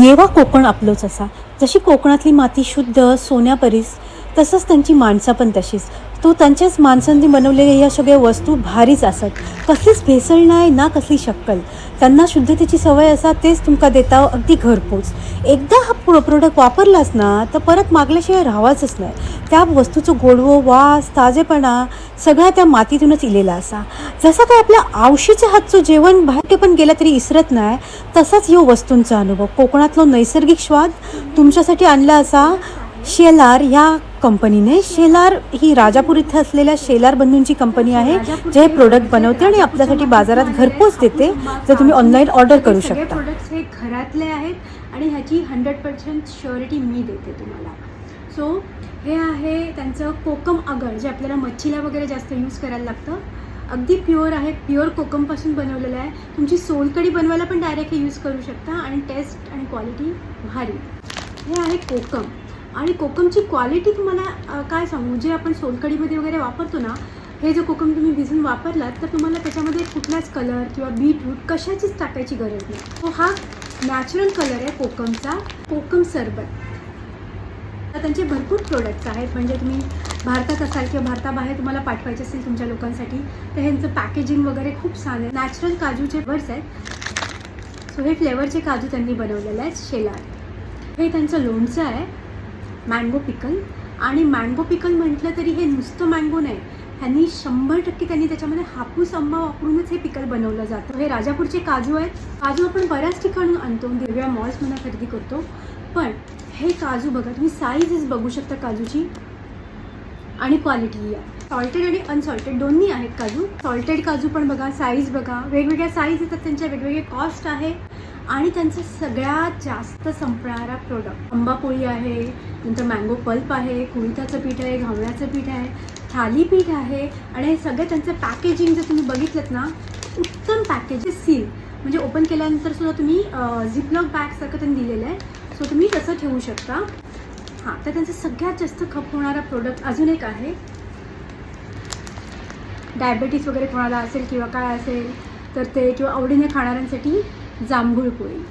येवा कोकण आपलोच असा. जशी कोकणातली माती शुद्ध सोन्यापरीस तसंच त्यांची माणसं पण तशीच. तो त्यांच्याच माणसांनी बनवलेल्या या सगळ्या वस्तू भारीच असत. कसलीच भेसळ नाही ना कसली शक्कल. त्यांना शुद्धतेची सवय असा तेच तुमका देता अगदी घरपोच. एकदा हा प्रो प्रोडक्ट वापरलाच ना तर परत मागल्याशिवाय राहावाच नाही. त्या वस्तूचं गोडवं वास ताजेपणा सगळा त्या मातीतूनच इलेला असा. जसा काय आपल्या आवशीच्या हातचं जेवण बाहेर पण गेलं तरी इसरत नाही तसाच यो वस्तूंचा अनुभव. कोकणातलो नैसर्गिक स्वाद तुमच्यासाठी आणला असा. शेलार ह्या कंपनीने शेलार ही राजापूर इथं असलेल्या शेलार बंधूंची कंपनी आहे जे हे प्रोडक्ट बनवते आणि आपल्यासाठी बाजारात घरपोच देते जर तुम्ही ऑनलाईन ऑर्डर करू शकता. प्रोडक्ट्स हे घरातले आहेत आणि ह्याची हंड्रेड पर्सेंट श्युरिटी मी देते तुम्हाला. सो हे आहे त्यांचं कोकम अगर जे आपल्याला मच्छीला वगैरे जास्त यूज करायला लागतं. अगदी प्युअर आहे प्युअर कोकमपासून बनवलेलं आहे. तुमची सोलकडी बनवायला पण डायरेक्ट हे यूज करू शकता आणि टेस्ट आणि क्वालिटी भारी. हे आहे कोकम. आणि कोकमची क्वालिटी तुम्हाला काय सांगू? जे आपण सोलकडीमध्ये वगैरे वापरतो ना हे जो कोकम तुम्ही भिजून वापरलात तर तुम्हाला त्याच्यामध्ये कुठलाच कलर किंवा बीटरूट कशाचीच टाकायची गरज नाही. तो हा नॅचरल कलर आहे कोकमचा कोकम सरबत. तर त्यांचे भरपूर प्रोडक्ट्स आहेत. म्हणजे तुम्ही भारतात असाल किंवा भारताबाहेर तुम्हाला पाठवायचे असेल तुमच्या लोकांसाठी तर ह्यांचं पॅकेजिंग वगैरे खूप छान आहे. नॅचरल काजूचे फ्लेवर्स आहेत सो हे फ्लेवरचे काजू त्यांनी बनवलेले आहेत शेलार. हे त्यांचं लोणचं आहे. मँगो पिकल आणि मँगो पिकल म्हटलं तरी हे नुसतं मँगो नाही. ह्यांनी शंभर टक्के त्यांनी त्याच्यामध्ये हापूस आंबा वापरूनच हे पिकल बनवलं जातं. हे राजापूरचे काजू आहेत. काजू आपण बऱ्याच ठिकाणून आणतो. वेगवेगळ्या मॉल्समधून खरेदी करतो. पण हे काजू बघा तुम्ही साईजच बघू शकता काजूची. आणि क्वालिटी आहे. सॉल्टेड आणि अनसॉल्टेड दोन्ही आहेत काजू. सॉल्टेड काजू पण बघा साईज बघा. वेगवेगळ्या साईज येतात त्यांच्या वेगवेगळे कॉस्ट आहे. आणि त्यांचं सगळ्यात जास्त संपणारा प्रोडक्ट आंबापोळी आहे नंतर मँगो पल्प आहे कुळिताचं पीठ आहे घावण्याचं पीठ आहे थालीपीठ आहे आणि हे सगळं त्यांचं पॅकेजिंग जर तुम्ही बघितलं ना उत्तम पॅकेज सील म्हणजे ओपन केल्यानंतर सुद्धा तुम्ही झिपलॉक बॅगसारखं त्यांनी दिलेलं आहे. सो तुम्ही तसं ठेवू शकता. हां तर त्यांचं सगळ्यात जास्त खप होणारा प्रोडक्ट अजून एक आहे. डायबेटीस वगैरे कोणाला असेल किंवा काय असेल तर ते किंवा आवडीने खाणाऱ्यांसाठी जांभूळपोळी.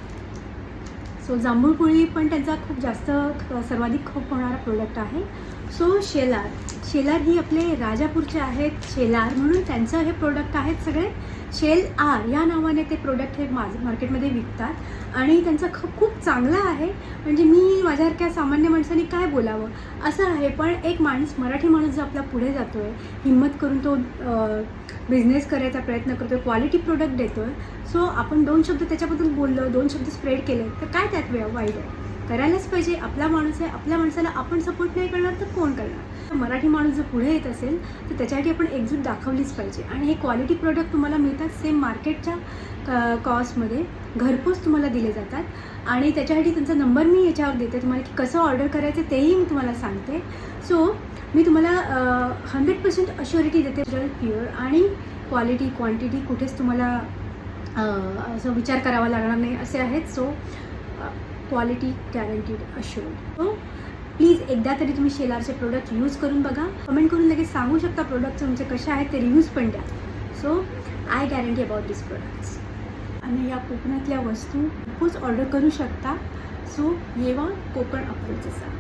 सो जांभूळपोळी पण त्यांचा खूप जास्त ख- सर्वाधिक खप होणारा प्रोडक्ट आहे. सो शेलार. शेलार ही आपले राजापूरचे आहेत. शेलार म्हणून त्यांचं हे प्रोडक्ट आहेत सगळे. शेल आर या नावाने ते प्रोडक्ट हे माझ मार्केटमध्ये विकतात. आणि त्यांचा ख खूप चांगला आहे. म्हणजे मी माझ्यासारख्या सामान्य माणसाने काय बोलावं? असं आहे पण एक माणूस मराठी माणूस जो आपला पुढे जातो आहे हिंमत करून तो बिझनेस करायचा प्रयत्न करतो क्वालिटी प्रोडक्ट देतो आहे सो आपण दोन शब्द त्याच्याबद्दल बोललो दोन शब्द स्प्रेड केले तर काय त्यात वे वाईट आहे? करायलाच पाहिजे आपला माणूस आहे आपल्या माणसाला आपण सपोर्ट नाही करणार तर कोण करणार? तर मराठी माणूस जर पुढे येत असेल तर त्याच्यासाठी आपण एकजूट दाखवलीच पाहिजे. आणि हे क्वालिटी प्रोडक्ट तुम्हाला मिळतात सेम मार्केटच्या कॉस्टमध्ये घरपोच तुम्हाला दिले जातात. आणि त्याच्यासाठी त्यांचा नंबर मी याच्यावर देते तुम्हाला की कसं ऑर्डर करायचं तेही मी तुम्हाला सांगते. सो मी तुम्हाला हंड्रेड पर्सेंट अश्युरिटी देते जल प्युअर आणि क्वालिटी क्वांटिटी कुठेच तुम्हाला असं विचार करावा लागणार नाही असे आहेत. So quality guaranteed assured so please एकदा तरी तुम्ही शेलारचे प्रोडक्ट यूज करून बघा. कमेंट करून लगेच सांगू शकता प्रोडक्ट तुमचे कसे आहेत ते रिव्ह्यूज पण द्या. So I guarantee about this products आणि या कोकणातल्या वस्तू खूपच ऑर्डर करू शकता. सो येवा कोकण अप्रोच असा